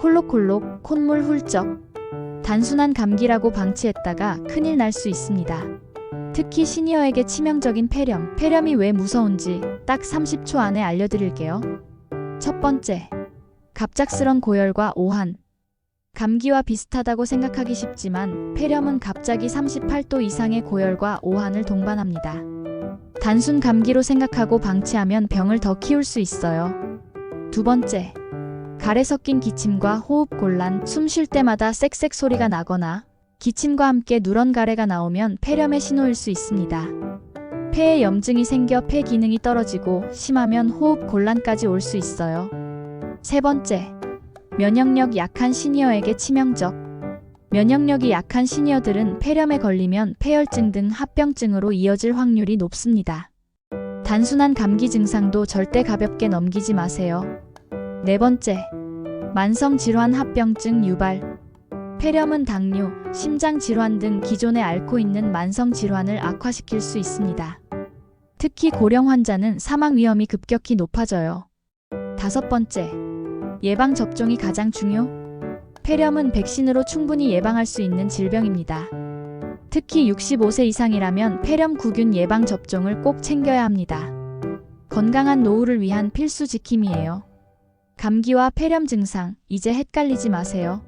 콜록콜록, 콧물 훌쩍. 단순한 감기라고 방치했다가 큰일 날 수 있습니다. 특히 시니어에게 치명적인 폐렴, 폐렴이 왜 무서운지 딱 30초 안에 알려드릴게요. 첫 번째, 갑작스런 고열과 오한. 감기와 비슷하다고 생각하기 쉽지만 폐렴은 갑자기 38도 이상의 고열과 오한을 동반합니다. 단순 감기로 생각하고 방치하면 병을 더 키울 수 있어요. 두 번째, 가래 섞인 기침과 호흡 곤란, 숨 쉴 때마다 쌕쌕 소리가 나거나 기침과 함께 누런 가래가 나오면 폐렴의 신호일 수 있습니다. 폐에 염증이 생겨 폐 기능이 떨어지고 심하면 호흡 곤란까지 올 수 있어요. 세 번째, 면역력 약한 시니어에게 치명적. 면역력이 약한 시니어들은 폐렴에 걸리면 폐혈증 등 합병증으로 이어질 확률이 높습니다. 단순한 감기 증상도 절대 가볍게 넘기지 마세요. 네 번째, 만성 질환 합병증 유발. 폐렴은 당뇨, 심장 질환 등 기존에 앓고 있는 만성 질환을 악화시킬 수 있습니다. 특히 고령 환자는 사망 위험이 급격히 높아져요. 다섯 번째, 예방 접종이 가장 중요. 폐렴은 백신으로 충분히 예방할 수 있는 질병입니다. 특히 65세 이상이라면 폐렴 구균 예방 접종을 꼭 챙겨야 합니다. 건강한 노후를 위한 필수 지킴이에요. 감기와 폐렴 증상, 이제 헷갈리지 마세요.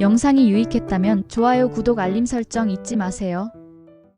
영상이 유익했다면 좋아요, 구독, 알림 설정 잊지 마세요.